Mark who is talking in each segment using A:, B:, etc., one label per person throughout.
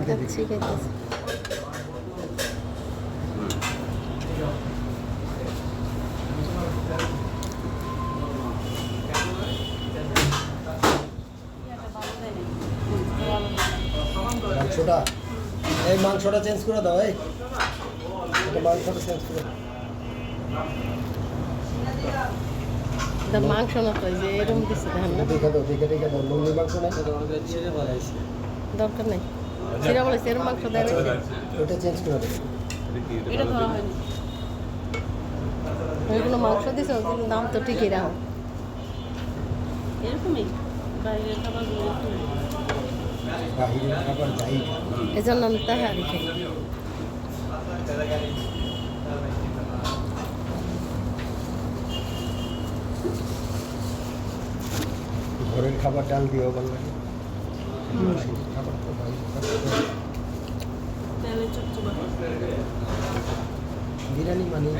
A: দিদি মাংসটা? এই মাংসটা চেঞ্জ করে দাও এই। মাংসটা চেঞ্জ করে দাও।
B: এটা মাংস না তো যে এরকম দিচ্ছে না
A: দেখে দাও দেখে দেখে দাও। লুঙ্গি মাংস নাই?
B: দরকার নেই। সিরা বলেছে এরকম মাংস দেয়
A: ওটা চেঞ্জ করে দেবে।
C: এটা ধরা হয়নি।
B: ওইগুলো মাংস দিছে ওগুলো দাম তো ঠিকই রাখো।
C: এরকমই? বাইরের
A: খাবার যাই।
B: এই জন্য আমি তাহারি খাই।
A: ঘরের খাবার ডাল দিয়েও ভালো লাগে। বিরিয়ানি মানে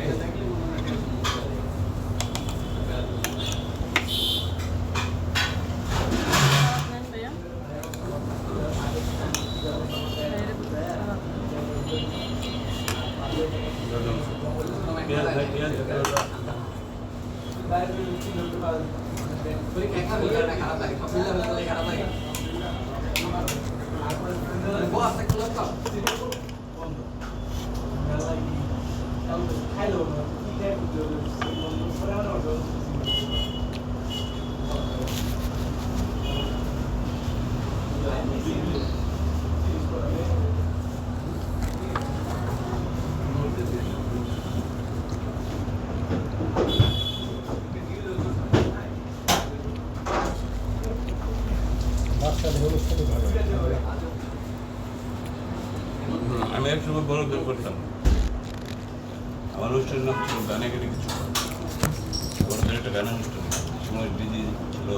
A: বাচ্চাদের অনুষ্ঠানে ভালো লাগে।
D: হুম, আমি এক সময় বড় করে করতাম। আমার অনুষ্ঠানের নাম ছিল গানে গেলে কিছু। বড়দের একটা গানের অনুষ্ঠান। সময় ডিজি ছিল।